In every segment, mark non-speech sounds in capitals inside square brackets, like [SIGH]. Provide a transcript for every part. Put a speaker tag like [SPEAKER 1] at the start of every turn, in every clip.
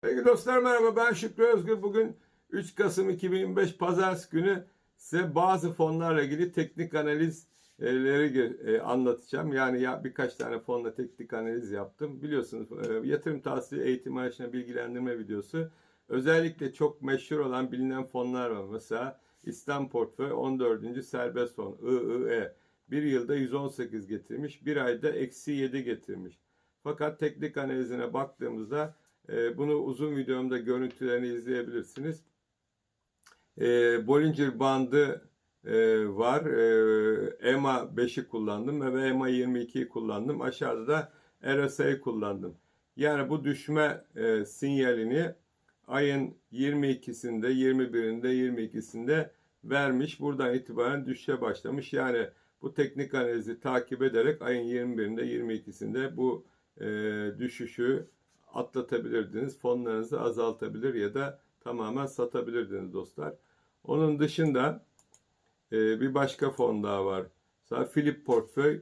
[SPEAKER 1] Peki dostlar merhaba ben Şükrü Özgür. Bugün 3 Kasım 2025 Pazartesi günü size bazı fonlarla ilgili teknik analizleri e, anlatacağım. Yani ya birkaç tane fonla teknik analiz yaptım. Biliyorsunuz e, yatırım tavsiye eğitim araçlarına bilgilendirme videosu. Özellikle çok meşhur olan bilinen fonlar var. Mesela İslam Portföy 14. serbest fon IIE. Bir yılda 118 getirmiş. Bir ayda eksi 7 getirmiş. Fakat teknik analizine baktığımızda bunu uzun videomda görüntülerini izleyebilirsiniz. E, Bollinger bandı e, var. E, EMA 5'i kullandım ve EMA 22'yi kullandım. Aşağıda da RSI kullandım. Yani bu düşme e, sinyalini ayın 22'sinde, 21'inde, 22'sinde vermiş. Buradan itibaren düşüşe başlamış. Yani bu teknik analizi takip ederek ayın 21'inde, 22'sinde bu e, düşüşü atlatabilirdiniz. Fonlarınızı azaltabilir ya da tamamen satabilirdiniz dostlar. Onun dışında e, bir başka fon daha var. Mesela Philip Portföy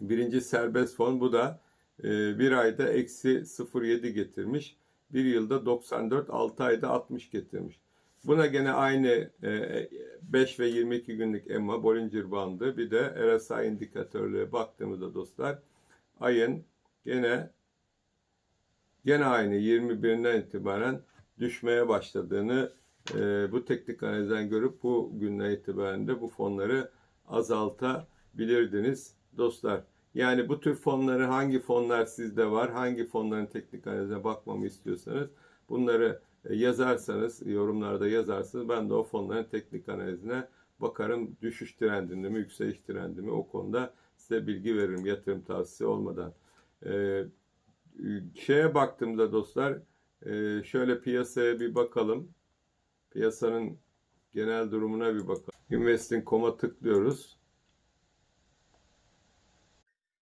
[SPEAKER 1] birinci serbest fon. Bu da e, bir ayda eksi 0.7 getirmiş. Bir yılda 94, 6 ayda 60 getirmiş. Buna gene aynı e, 5 ve 22 günlük EMA, Bollinger bandı bir de RSI indikatörlüğe baktığımızda dostlar ayın gene gene aynı 21'inden itibaren düşmeye başladığını e, bu teknik analizden görüp bu günden itibaren de bu fonları azaltabilirdiniz dostlar. Yani bu tür fonları hangi fonlar sizde var, hangi fonların teknik analizine bakmamı istiyorsanız bunları e, yazarsanız, yorumlarda yazarsanız ben de o fonların teknik analizine bakarım. Düşüş trendinde mi, yükseliş trendinde mi o konuda size bilgi veririm yatırım tavsiyesi olmadan. Ee, şeye baktığımda dostlar e, şöyle piyasaya bir bakalım. Piyasanın genel durumuna bir bakalım. Investing.com'a tıklıyoruz.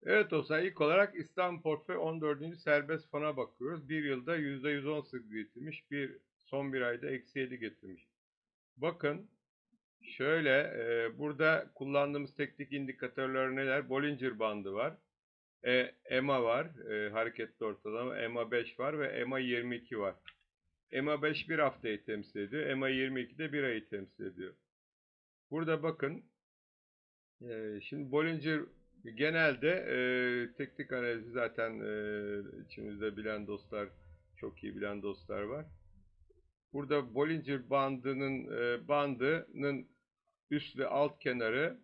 [SPEAKER 1] Evet dostlar ilk olarak İslam Portföy 14. serbest fona bakıyoruz. Bir yılda %118 getirmiş. Bir, son bir ayda eksi 7 getirmiş. Bakın şöyle e, burada kullandığımız teknik indikatörler neler? Bollinger bandı var. E, EMA var. E, hareketli ortalama. EMA 5 var ve EMA 22 var. EMA 5 bir haftayı temsil ediyor. EMA 22 de bir ayı temsil ediyor. Burada bakın e, şimdi Bollinger genelde e, teknik analizi zaten e, içimizde bilen dostlar çok iyi bilen dostlar var. Burada Bollinger bandının e, bandının üst ve alt kenarı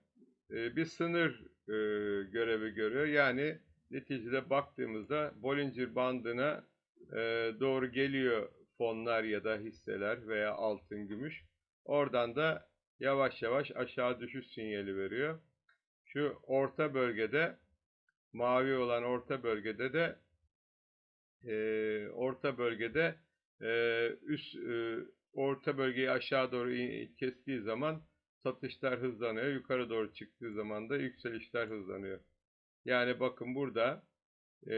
[SPEAKER 1] e, bir sınır e, görevi görüyor. Yani neticede baktığımızda Bollinger bandına e, doğru geliyor fonlar ya da hisseler veya altın, gümüş. Oradan da yavaş yavaş aşağı düşüş sinyali veriyor. Şu orta bölgede mavi olan orta bölgede de e, orta bölgede e, üst e, orta bölgeyi aşağı doğru kestiği zaman satışlar hızlanıyor. Yukarı doğru çıktığı zaman da yükselişler hızlanıyor. Yani bakın burada e,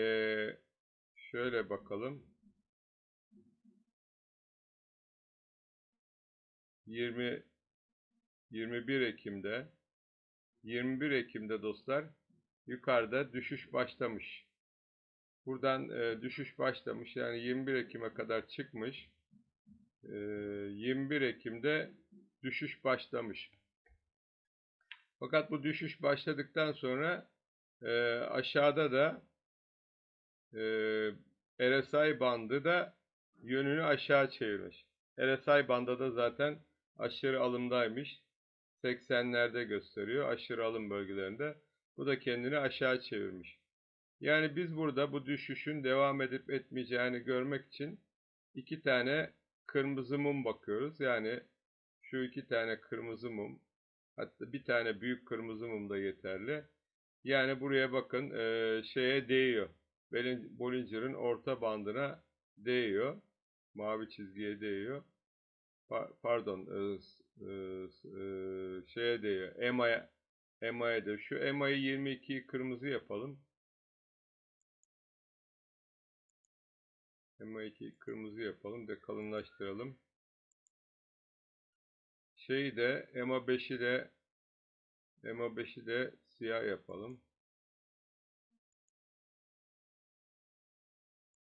[SPEAKER 1] şöyle bakalım. 20 21 Ekim'de 21 Ekim'de dostlar yukarıda düşüş başlamış. Buradan e, düşüş başlamış yani 21 Ekim'e kadar çıkmış. E, 21 Ekim'de düşüş başlamış. Fakat bu düşüş başladıktan sonra e, aşağıda da e, RSI bandı da yönünü aşağı çevirmiş. RSI bandı da zaten aşırı alımdaymış. 80'lerde gösteriyor aşırı alım bölgelerinde. Bu da kendini aşağı çevirmiş. Yani biz burada bu düşüşün devam edip etmeyeceğini görmek için iki tane kırmızı mum bakıyoruz. Yani şu iki tane kırmızı mum hatta bir tane büyük kırmızı mum da yeterli. Yani buraya bakın e, şeye değiyor. Bollinger'ın orta bandına değiyor. Mavi çizgiye değiyor. Pa pardon e, e, e, şeye değiyor. EMA'ya EMA'ya da. Şu EMA'yı 22 kırmızı yapalım. EMA2 kırmızı yapalım da kalınlaştıralım. Şeyi de EMA 5'i de EMA 5'i de siyah yapalım.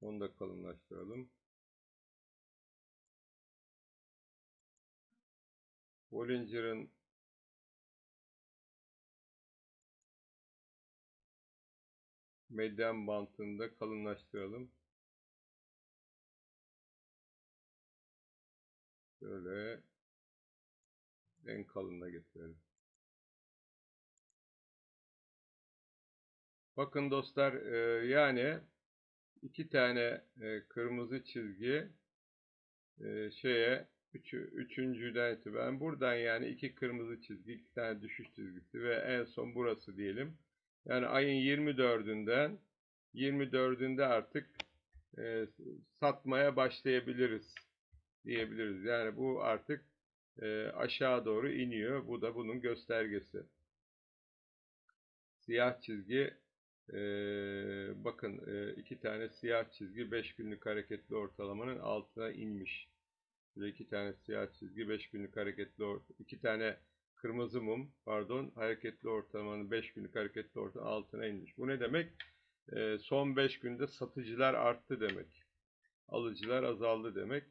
[SPEAKER 1] Onu da kalınlaştıralım. Bollinger'ın medyan bantını da kalınlaştıralım. Şöyle en kalınına getirelim. Bakın dostlar e, yani iki tane e, kırmızı çizgi e, şeye üç, üçüncüden itibaren buradan yani iki kırmızı çizgi iki tane düşüş çizgisi ve en son burası diyelim. Yani ayın 24'ünden 24'ünde artık e, satmaya başlayabiliriz diyebiliriz. Yani bu artık e, aşağı doğru iniyor. Bu da bunun göstergesi. Siyah çizgi e, bakın e, iki tane siyah çizgi 5 günlük hareketli ortalamanın altına inmiş. Şöyle iki tane siyah çizgi 5 günlük hareketli iki tane kırmızı mum pardon hareketli ortalamanın 5 günlük hareketli ortalamanın altına inmiş. Bu ne demek? E, son 5 günde satıcılar arttı demek. Alıcılar azaldı demek.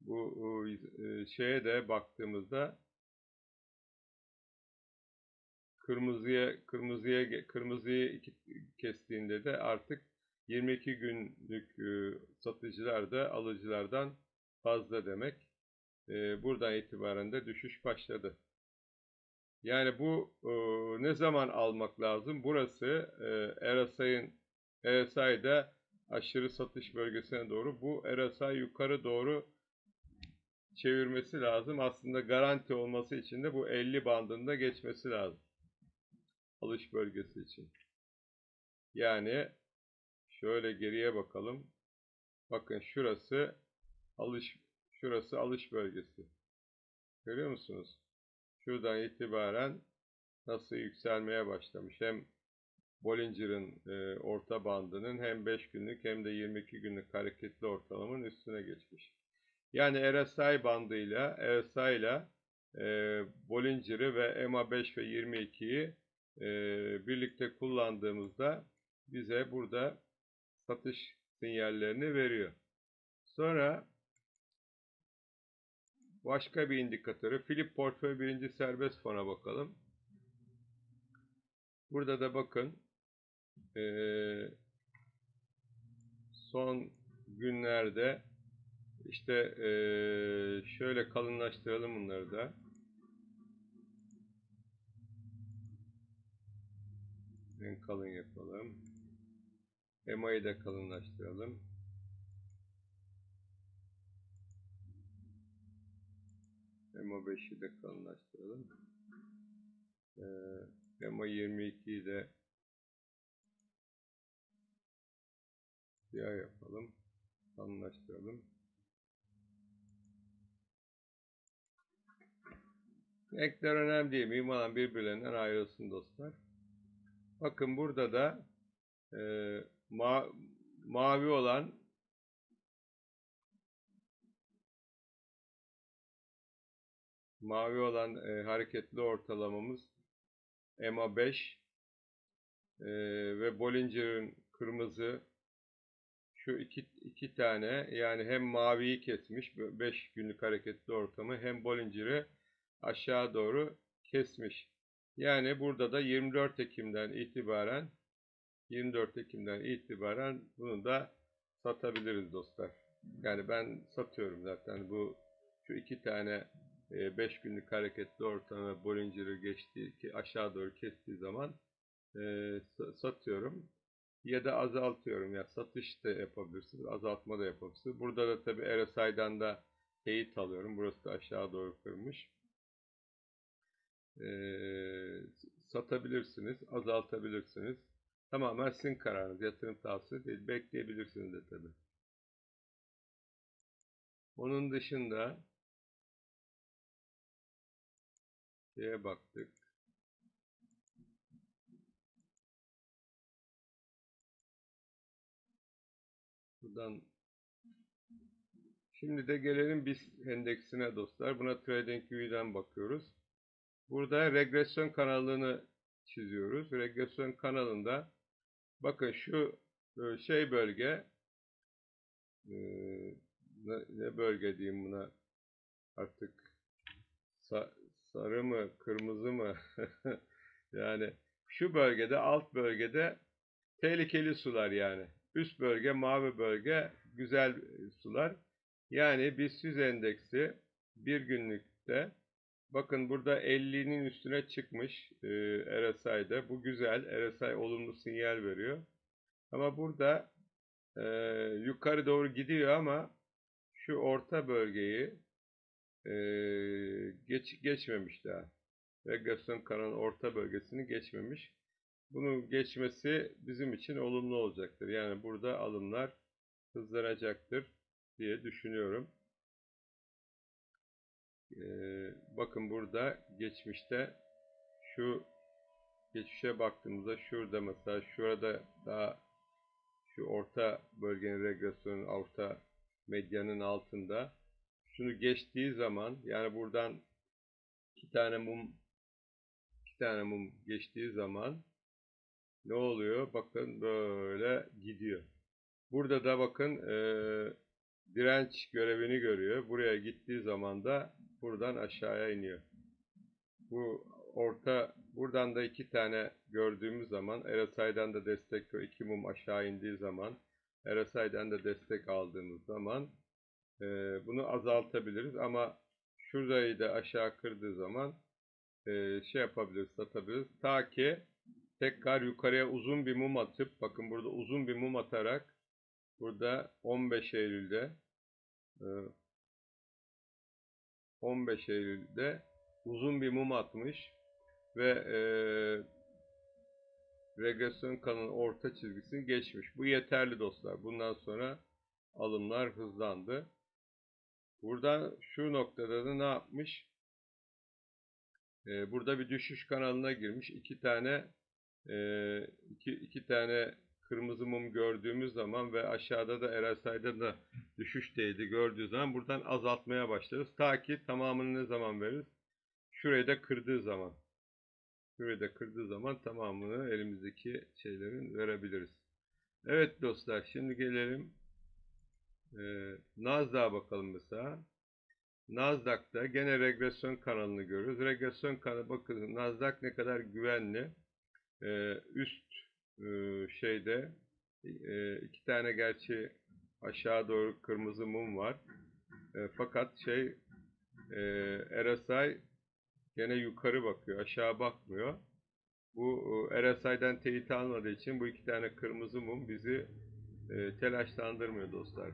[SPEAKER 1] Bu e, şeye de baktığımızda kırmızıya kırmızıya kırmızıyı iki kestiğinde de artık 22 günlük e, satıcılar da alıcılardan fazla demek. E, buradan itibaren de düşüş başladı. Yani bu ne zaman almak lazım? Burası e, RSI'nin RSI'de aşırı satış bölgesine doğru. Bu RSI yukarı doğru çevirmesi lazım. Aslında garanti olması için de bu 50 bandında geçmesi lazım. Alış bölgesi için. Yani şöyle geriye bakalım. Bakın şurası alış şurası alış bölgesi. Görüyor musunuz? Şuradan itibaren nasıl yükselmeye başlamış. Hem Bollinger'ın e, orta bandının hem 5 günlük hem de 22 günlük hareketli ortalamanın üstüne geçmiş. Yani RSI bandıyla, RSI ile e, Bollinger'ı ve MA5 ve 22'yi e, birlikte kullandığımızda bize burada satış sinyallerini veriyor. Sonra başka bir indikatörü Philip Portföy birinci serbest fona bakalım. Burada da bakın e, son günlerde işte şöyle kalınlaştıralım bunları da. En kalın yapalım. EMA'yı da kalınlaştıralım. EMA 5'i de kalınlaştıralım. EMA 22'yi de siyah yapalım. Kalınlaştıralım. Renkler önemli değil. Mühim olan birbirlerinden ayrılsın dostlar. Bakın burada da e, ma mavi olan mavi olan e, hareketli ortalamamız EMA 5 e, ve Bollinger'ın kırmızı şu iki, iki tane yani hem maviyi kesmiş 5 günlük hareketli ortamı hem Bollinger'ı aşağı doğru kesmiş. Yani burada da 24 Ekim'den itibaren 24 Ekim'den itibaren bunu da satabiliriz dostlar. Yani ben satıyorum zaten bu şu iki tane 5 günlük hareketli ortamı Bollinger'ı geçtiği ki aşağı doğru kestiği zaman e, satıyorum ya da azaltıyorum ya satış da yapabilirsiniz azaltma da yapabilirsiniz. Burada da tabi RSI'dan da teyit alıyorum. Burası da aşağı doğru kırmış e, satabilirsiniz, azaltabilirsiniz. Tamamen sizin kararınız. Yatırım tavsiye değil. Bekleyebilirsiniz de tabi. Onun dışında şeye baktık. Buradan Şimdi de gelelim BIST endeksine dostlar. Buna TradingView'den bakıyoruz. Burada regresyon kanalını çiziyoruz. Regresyon kanalında bakın şu e, şey bölge e, ne, bölge diyeyim buna? Artık sa- sarı mı kırmızı mı? [LAUGHS] Yani şu bölgede alt bölgede tehlikeli sular yani. Üst bölge mavi bölge güzel sular. Yani BIST 100 endeksi bir günlükte bakın burada 50'nin üstüne çıkmış e, RSI'de bu güzel RSI olumlu sinyal veriyor ama burada e, yukarı doğru gidiyor ama şu orta bölgeyi e, geç, geçmemiş daha. Regresyon kanalının orta bölgesini geçmemiş. Bunu geçmesi bizim için olumlu olacaktır. Yani burada alımlar hızlanacaktır diye düşünüyorum. E, bakın burada geçmişte şu geçmişe baktığımızda şurada mesela şurada daha şu orta bölgenin regresyonun orta medyanın altında şunu geçtiği zaman yani buradan iki tane mum iki tane mum geçtiği zaman ne oluyor? Bakın böyle gidiyor. Burada da bakın e, direnç görevini görüyor. Buraya gittiği zaman da buradan aşağıya iniyor. Bu orta buradan da iki tane gördüğümüz zaman RSI'den de destek iki mum aşağı indiği zaman RSI'den de destek aldığımız zaman e, bunu azaltabiliriz ama şurayı da aşağı kırdığı zaman e, şey yapabiliriz satabiliriz ta ki tekrar yukarıya uzun bir mum atıp bakın burada uzun bir mum atarak burada 15 Eylül'de e, 15 Eylül'de uzun bir mum atmış ve e, regresyon kanalının orta çizgisini geçmiş. Bu yeterli dostlar. Bundan sonra alımlar hızlandı. Burada şu noktada da ne yapmış? Ee, burada bir düşüş kanalına girmiş. İki tane e, iki, iki tane kırmızı mum gördüğümüz zaman ve aşağıda da RSI'da da düşüş değdi gördüğü zaman buradan azaltmaya başlarız. Ta ki tamamını ne zaman veririz? Şurayı da kırdığı zaman. Şurayı da kırdığı zaman tamamını elimizdeki şeylerin verebiliriz. Evet dostlar şimdi gelelim ee, Nasdaq'a bakalım mesela. Nasdaq'ta gene regresyon kanalını görüyoruz. Regresyon kanalı bakın Nasdaq ne kadar güvenli. Ee, üst şeyde e, iki tane gerçi aşağı doğru kırmızı mum var. E, fakat şey e, RSI gene yukarı bakıyor. Aşağı bakmıyor. Bu RSI'den teyit almadığı için bu iki tane kırmızı mum bizi telaşlandırmıyor dostlar.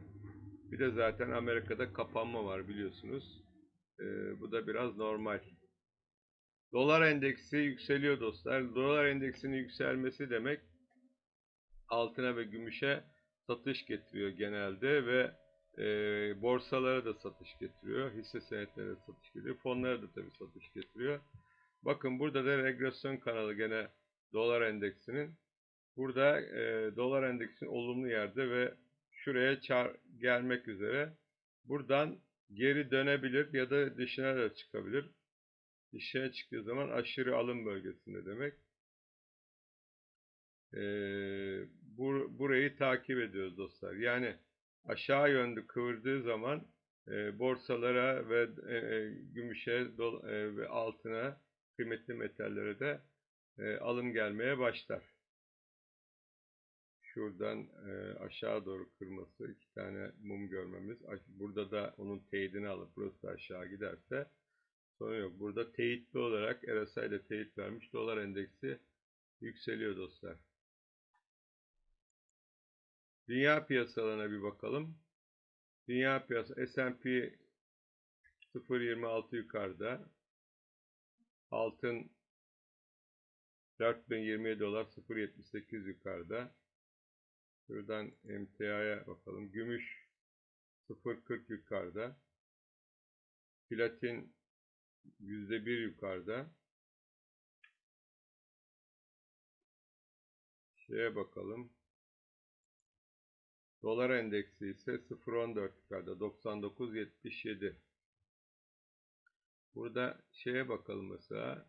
[SPEAKER 1] Bir de zaten Amerika'da kapanma var biliyorsunuz. Bu da biraz normal. Dolar endeksi yükseliyor dostlar. Dolar endeksinin yükselmesi demek altına ve gümüşe satış getiriyor genelde ve e, borsalara da satış getiriyor. Hisse senetlerine satış getiriyor. Fonlara da tabii satış getiriyor. Bakın burada da regresyon kanalı gene dolar endeksinin. Burada e, dolar endeksinin olumlu yerde ve şuraya çar gelmek üzere. Buradan geri dönebilir ya da dışına da çıkabilir. Dışına çıktığı zaman aşırı alım bölgesinde demek. Ee, bur burayı takip ediyoruz dostlar. Yani aşağı yönlü kıvırdığı zaman e, borsalara ve e, e gümüşe dol, e, ve altına kıymetli metallere de e, alım gelmeye başlar şuradan e, aşağı doğru kırması, iki tane mum görmemiz. Burada da onun teyidini alıp burası da aşağı giderse sorun yok. Burada teyitli olarak RSI ile teyit vermiş. Dolar endeksi yükseliyor dostlar. Dünya piyasalarına bir bakalım. Dünya piyasa S&P 0.26 yukarıda. Altın 4027 dolar 0.78 yukarıda. Şuradan MTA'ya bakalım. Gümüş 0.40 yukarıda. Platin %1 yukarıda. Şeye bakalım. Dolar endeksi ise 0.14 yukarıda. 99.77. Burada şeye bakalım mesela.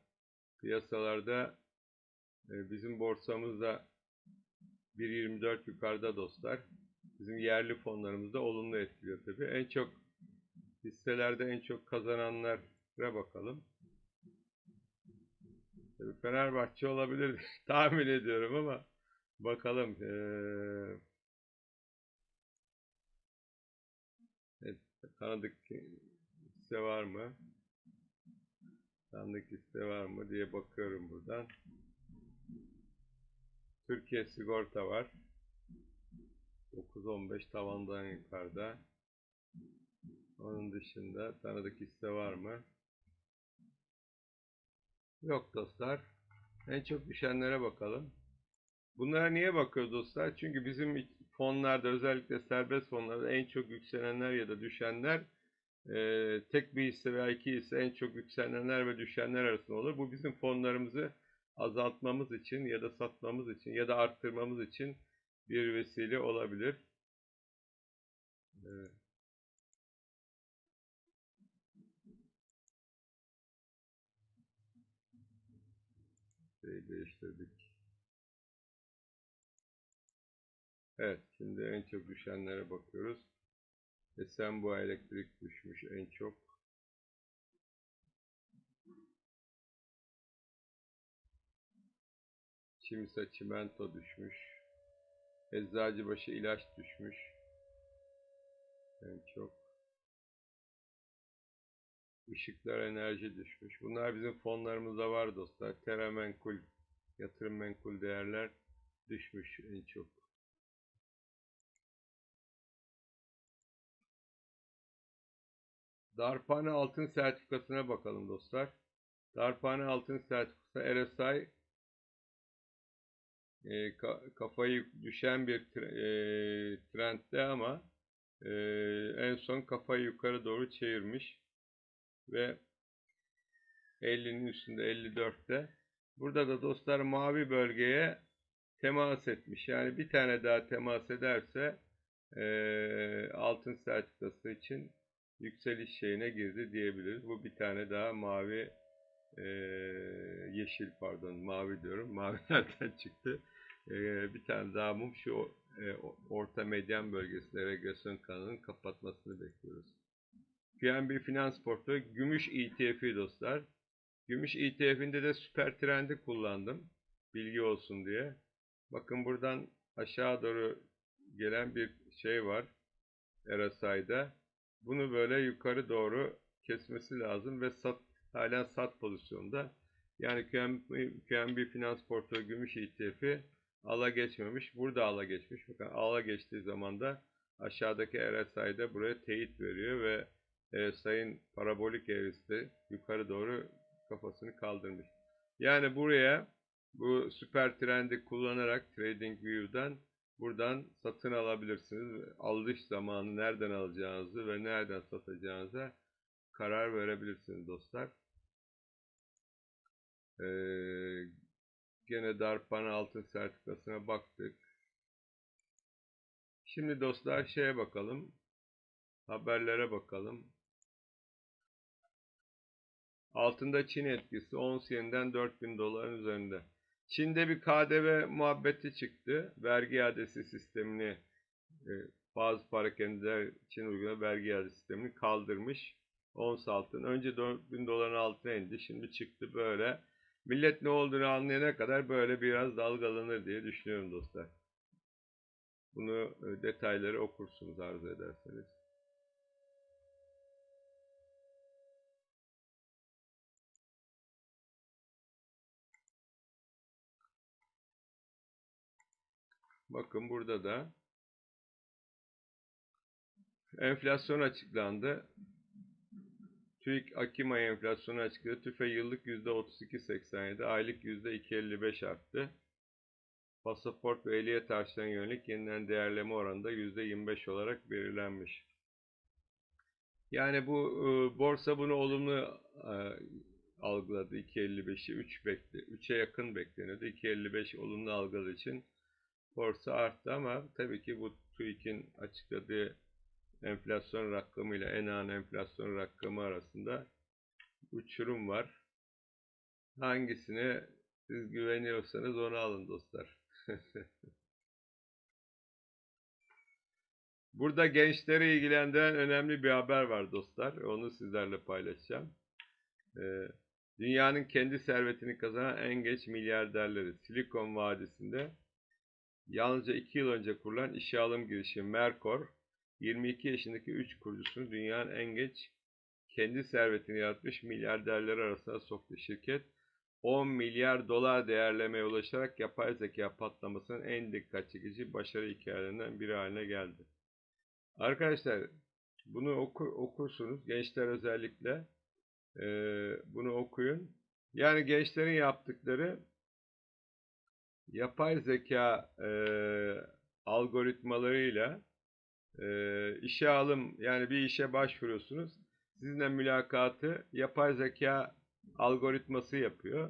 [SPEAKER 1] Piyasalarda e, bizim borsamızda 1.24 yukarıda dostlar. bizim yerli fonlarımızda olumlu etkiliyor tabii. En çok hisselerde en çok kazananlara bakalım. Tabii Fenerbahçe olabilir [LAUGHS] tahmin ediyorum ama bakalım. Ee, evet, tanıdık hisse var mı? Tanıdık hisse var mı diye bakıyorum buradan. Türkiye sigorta var. 9-15 tavandan yukarıda. Onun dışında tanıdık hisse var mı? Yok dostlar. En çok düşenlere bakalım. Bunlara niye bakıyoruz dostlar? Çünkü bizim fonlarda özellikle serbest fonlarda en çok yükselenler ya da düşenler e, tek bir hisse veya iki hisse en çok yükselenler ve düşenler arasında olur. Bu bizim fonlarımızı azaltmamız için ya da satmamız için ya da arttırmamız için bir vesile olabilir. Evet. Değiştirdik. Evet, şimdi en çok düşenlere bakıyoruz. Esenboğa elektrik düşmüş en çok. Çimsa çimento düşmüş. Eczacıbaşı ilaç düşmüş. En çok. Işıklar enerji düşmüş. Bunlar bizim fonlarımızda var dostlar. Terra menkul, yatırım menkul değerler düşmüş en çok. Darphane altın sertifikasına bakalım dostlar. Darphane altın sertifikası RSI e, ka, kafayı düşen bir e, trendde ama e, en son kafayı yukarı doğru çevirmiş ve 50'nin üstünde 54'te. Burada da dostlar mavi bölgeye temas etmiş. Yani bir tane daha temas ederse e, altın sertifikası için yükseliş şeyine girdi diyebiliriz. Bu bir tane daha mavi e, yeşil pardon mavi diyorum. [LAUGHS] Mavi nereden çıktı? E, bir tane daha mum şu e, orta medyan bölgesinde regresyon kanalının kapatmasını bekliyoruz. PNB Finans Portföy Gümüş ETF'i dostlar. Gümüş ETF'inde de süper trendi kullandım. Bilgi olsun diye. Bakın buradan aşağı doğru gelen bir şey var. RSI'da. Bunu böyle yukarı doğru kesmesi lazım ve sat, halen sat pozisyonda. Yani QNB, QNB Finans Portföy Gümüş ETF'i ala geçmemiş. Burada ala geçmiş. Bakın ala geçtiği zaman da aşağıdaki RSI'de buraya teyit veriyor ve RSI'nin parabolik evresi yukarı doğru kafasını kaldırmış. Yani buraya bu süper trendi kullanarak TradingView'dan buradan satın alabilirsiniz. Alış zamanı nereden alacağınızı ve nereden satacağınıza karar verebilirsiniz dostlar. Ee, gene Darpan altın sertifikasına baktık. Şimdi dostlar şeye bakalım. Haberlere bakalım. Altında Çin etkisi 10 yeniden 4000 doların üzerinde. Çin'de bir KDV muhabbeti çıktı. Vergi iadesi sistemini e, bazı parakendiler için uygulanan vergi iadesi sistemini kaldırmış. Ons altın. Önce 4000 doların altına indi. Şimdi çıktı böyle. Millet ne olduğunu anlayana kadar böyle biraz dalgalanır diye düşünüyorum dostlar. Bunu e, detayları okursunuz arzu ederseniz. Bakın burada da enflasyon açıklandı. TÜİK Akim ayı enflasyonu açıkladı. TÜFE yıllık %32.87, aylık %2.55 arttı. Pasaport ve ehliyet harçlarına yönelik yeniden değerleme oranında %25 olarak belirlenmiş. Yani bu e, borsa bunu olumlu e, algıladı. 2.55'i 3 bekle, 3'e yakın bekleniyordu. 2.55 olumlu algıladığı için borsa arttı ama tabii ki bu TÜİK'in açıkladığı enflasyon rakamı ile en an enflasyon rakamı arasında uçurum var. Hangisine siz güveniyorsanız onu alın dostlar. [LAUGHS] Burada gençleri ilgilendiren önemli bir haber var dostlar. Onu sizlerle paylaşacağım. Ee, dünyanın kendi servetini kazanan en genç milyarderleri Silikon Vadisi'nde yalnızca 2 yıl önce kurulan işe alım girişimi Merkor 22 yaşındaki 3 kurucusunu dünyanın en genç kendi servetini yaratmış milyarderler arasına soktu. Şirket 10 milyar dolar değerlemeye ulaşarak yapay zeka patlamasının en dikkat çekici başarı hikayelerinden biri haline geldi. Arkadaşlar bunu oku, okursunuz. Gençler özellikle e, bunu okuyun. Yani gençlerin yaptıkları yapay zeka e, algoritmalarıyla e, işe alım yani bir işe başvuruyorsunuz. Sizinle mülakatı yapay zeka algoritması yapıyor.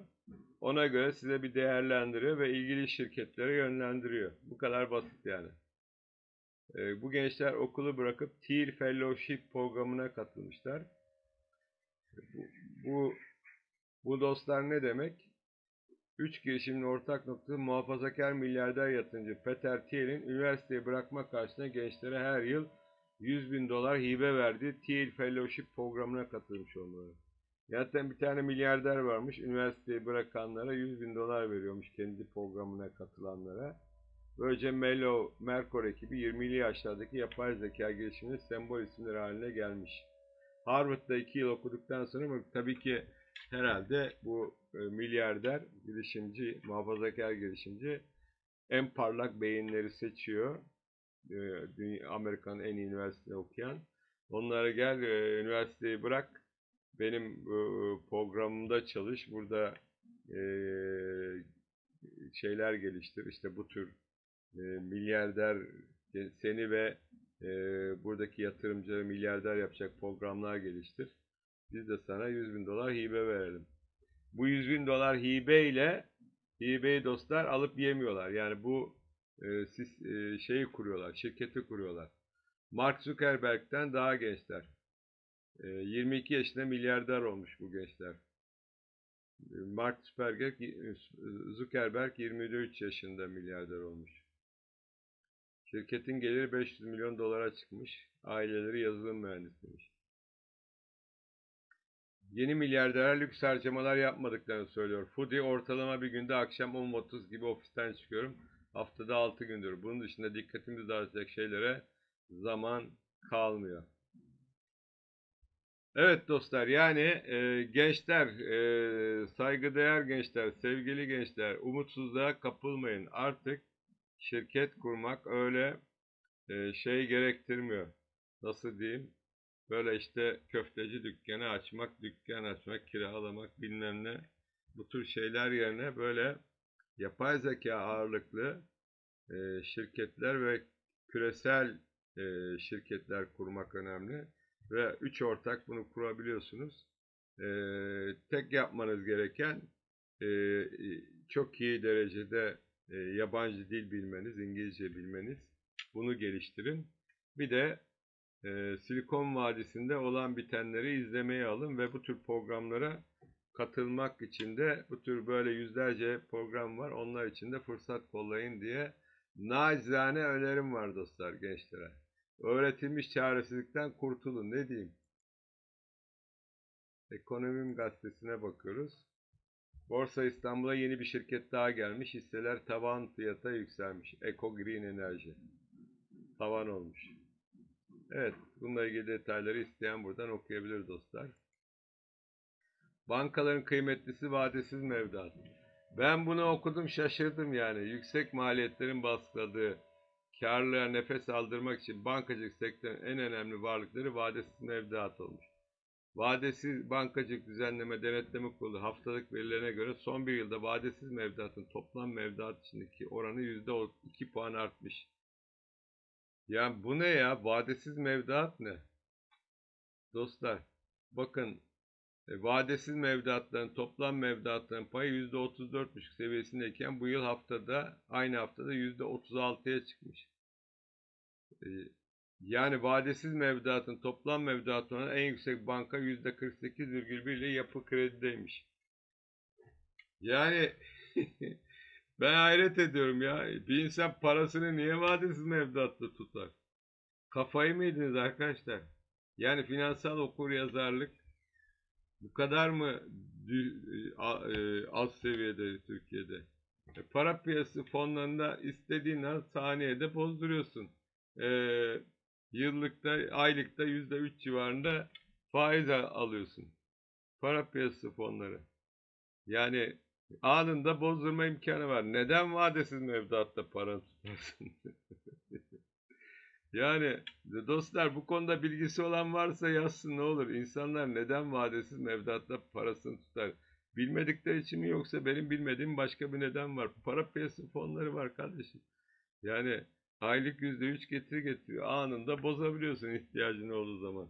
[SPEAKER 1] Ona göre size bir değerlendiriyor ve ilgili şirketlere yönlendiriyor. Bu kadar basit yani. E, bu gençler okulu bırakıp Tier Fellowship programına katılmışlar. Bu, bu, bu dostlar ne demek? Üç girişimin ortak noktası muhafazakar milyarder yatırımcı Peter Thiel'in üniversiteyi bırakma karşısında gençlere her yıl 100 bin dolar hibe verdiği Thiel Fellowship programına katılmış olmaları. Zaten bir tane milyarder varmış. Üniversiteyi bırakanlara 100 bin dolar veriyormuş kendi programına katılanlara. Böylece Melo, Merkor ekibi 20'li yaşlardaki yapay zeka gelişiminin sembol isimleri haline gelmiş. Harvard'da 2 yıl okuduktan sonra tabii ki herhalde bu e, milyarder girişimci, muhafazakar girişimci en parlak beyinleri seçiyor. E, Amerika'nın en iyi üniversitede okuyan. Onlara gel e, üniversiteyi bırak benim e, programımda çalış. Burada şeyler geliştir. İşte bu tür milyarder seni ve buradaki yatırımcıları milyarder yapacak programlar geliştir. Biz de sana 100 bin dolar hibe verelim. Bu 100 bin dolar hibe ile hibeyi dostlar alıp yemiyorlar. Yani bu e, siz, e, şeyi kuruyorlar, şirketi kuruyorlar. Mark Zuckerberg'den daha gençler. E, 22 yaşında milyarder olmuş bu gençler. E, Mark Zuckerberg, Zuckerberg 23 yaşında milyarder olmuş. Şirketin geliri 500 milyon dolara çıkmış. Aileleri yazılım mühendisiymiş. Yeni milyarderler lüks harcamalar yapmadıklarını söylüyor. Foodie ortalama bir günde akşam 10.30 gibi ofisten çıkıyorum. Haftada 6 gündür. Bunun dışında dikkatimi dağıtacak şeylere zaman kalmıyor. Evet dostlar yani e, gençler, e, saygıdeğer gençler, sevgili gençler umutsuzluğa kapılmayın. Artık şirket kurmak öyle e, şey gerektirmiyor. Nasıl diyeyim? Böyle işte köfteci dükkanı açmak, dükkan açmak, kiralamak bilmem ne. Bu tür şeyler yerine böyle yapay zeka ağırlıklı e, şirketler ve küresel e, şirketler kurmak önemli. Ve üç ortak bunu kurabiliyorsunuz. E, tek yapmanız gereken e, çok iyi derecede e, yabancı dil bilmeniz, İngilizce bilmeniz. Bunu geliştirin. Bir de e, Silikon Vadisi'nde olan bitenleri izlemeye alın ve bu tür programlara katılmak için de bu tür böyle yüzlerce program var. Onlar için de fırsat kollayın diye nacizane önerim var dostlar gençlere. Öğretilmiş çaresizlikten kurtulun. Ne diyeyim? Ekonomim gazetesine bakıyoruz. Borsa İstanbul'a yeni bir şirket daha gelmiş. Hisseler tavan fiyata yükselmiş. Eco Green Enerji. Tavan olmuş. Evet, bununla ilgili detayları isteyen buradan okuyabilir dostlar. Bankaların kıymetlisi vadesiz mevduat. Ben bunu okudum şaşırdım yani. Yüksek maliyetlerin baskıladığı karlılığa nefes aldırmak için bankacılık sektörünün en önemli varlıkları vadesiz mevduat olmuş. Vadesiz bankacılık düzenleme denetleme kurulu haftalık verilerine göre son bir yılda vadesiz mevduatın toplam mevduat içindeki oranı %2 puan artmış. Ya bu ne ya? Vadesiz mevduat ne? Dostlar bakın e, vadesiz mevduatların toplam mevduatların payı %34,5 seviyesindeyken bu yıl haftada aynı haftada %36'ya çıkmış. E, yani vadesiz mevduatın toplam mevduatı olan en yüksek banka %48,1 ile yapı kredideymiş. Yani [LAUGHS] ben hayret ediyorum ya. Bir insan parasını niye vadesiz mevduatta tutar? Kafayı mı yediniz arkadaşlar? Yani finansal okuryazarlık bu kadar mı a- e, alt seviyede Türkiye'de? E, para piyasası fonlarında istediğin an saniyede bozduruyorsun. E, yıllıkta, aylıkta yüzde üç civarında faiz al- alıyorsun. Para piyasası fonları. Yani anında bozdurma imkanı var. Neden vadesiz mevduatta para tutmasın? [LAUGHS] Yani dostlar bu konuda bilgisi olan varsa yazsın ne olur. İnsanlar neden vadesiz mevduatta parasını tutar? Bilmedikleri için mi yoksa benim bilmediğim başka bir neden var. Para piyasası fonları var kardeşim. Yani aylık yüzde üç getiri getiriyor. Anında bozabiliyorsun ihtiyacın olduğu zaman.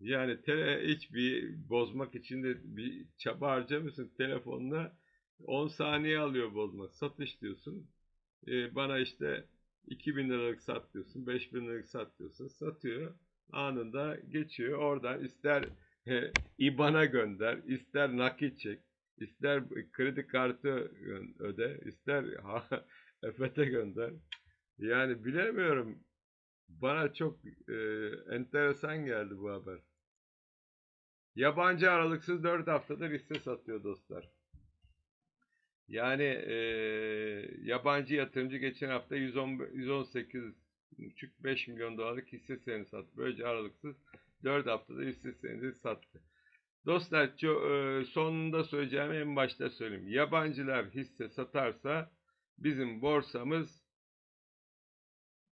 [SPEAKER 1] Yani tele, hiçbir bozmak için de bir çaba harcamıyorsun. Telefonla 10 saniye alıyor bozmak. Satış diyorsun. Ee, bana işte 2000 liralık sat diyorsun, 5000 liralık sat diyorsun. Satıyor. Anında geçiyor. Oradan ister he, IBAN'a gönder, ister nakit çek, ister kredi kartı öde, ister ha, [LAUGHS] EFT'e gönder. Yani bilemiyorum. Bana çok e, enteresan geldi bu haber. Yabancı aralıksız 4 haftadır hisse satıyor dostlar. Yani e, yabancı yatırımcı geçen hafta 110, 118,5 milyon dolarlık hisse senedi sattı. Böylece aralıksız 4 haftada hisse senedi sattı. Dostlar sonunda söyleyeceğimi en başta söyleyeyim. Yabancılar hisse satarsa bizim borsamız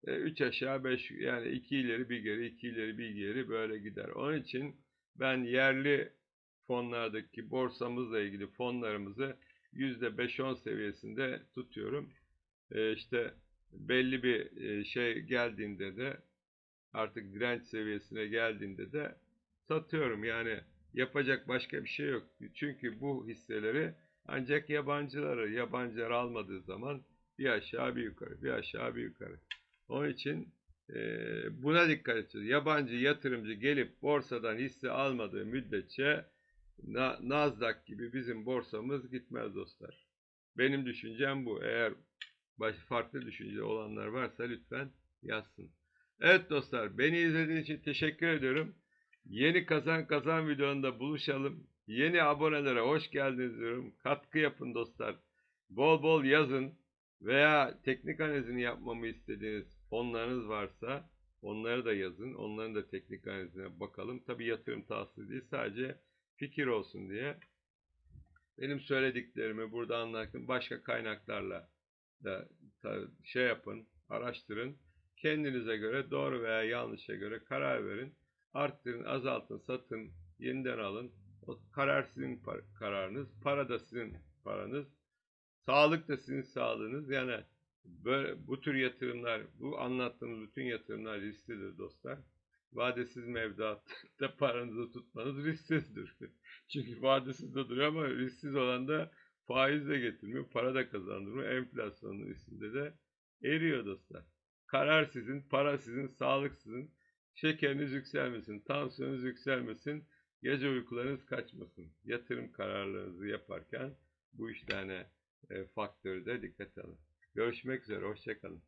[SPEAKER 1] 3 aşağı 5 yani 2 ileri bir geri 2 ileri bir geri böyle gider. Onun için ben yerli fonlardaki borsamızla ilgili fonlarımızı %5-10 seviyesinde tutuyorum. E, işte belli bir e, şey geldiğinde de artık direnç seviyesine geldiğinde de satıyorum. Yani yapacak başka bir şey yok. Çünkü bu hisseleri ancak yabancıları, yabancılar almadığı zaman bir aşağı bir yukarı, bir aşağı bir yukarı. Onun için e, buna dikkat edeceğiz. Yabancı yatırımcı gelip borsadan hisse almadığı müddetçe Na- Nasdaq gibi bizim borsamız gitmez dostlar. Benim düşüncem bu. Eğer farklı düşünce olanlar varsa lütfen yazsın. Evet dostlar beni izlediğiniz için teşekkür ediyorum. Yeni kazan kazan videonda buluşalım. Yeni abonelere hoş geldiniz diyorum. Katkı yapın dostlar. Bol bol yazın veya teknik analizini yapmamı istediğiniz fonlarınız varsa onları da yazın. Onların da teknik analizine bakalım. Tabi yatırım tavsiyesi değil sadece fikir olsun diye. Benim söylediklerimi burada anlattım. Başka kaynaklarla da şey yapın, araştırın. Kendinize göre doğru veya yanlışa göre karar verin. Arttırın, azaltın, satın, yeniden alın. O karar sizin par- kararınız. Para da sizin paranız. Sağlık da sizin sağlığınız. Yani böyle, bu tür yatırımlar, bu anlattığımız bütün yatırımlar risklidir dostlar. Vadesiz mevduatta [LAUGHS] paranızı tutmanız risksizdir. [LAUGHS] Çünkü vadesiz de duruyor ama risksiz olan da faiz de getirmiyor, para da kazandırmıyor. Enflasyonun üstünde de eriyor dostlar. Karar sizin, para sizin, sağlık sizin. Şekeriniz yükselmesin, tansiyonunuz yükselmesin, gece uykularınız kaçmasın. Yatırım kararlarınızı yaparken bu üç tane e, faktörü de dikkate alın. Görüşmek üzere, hoşçakalın.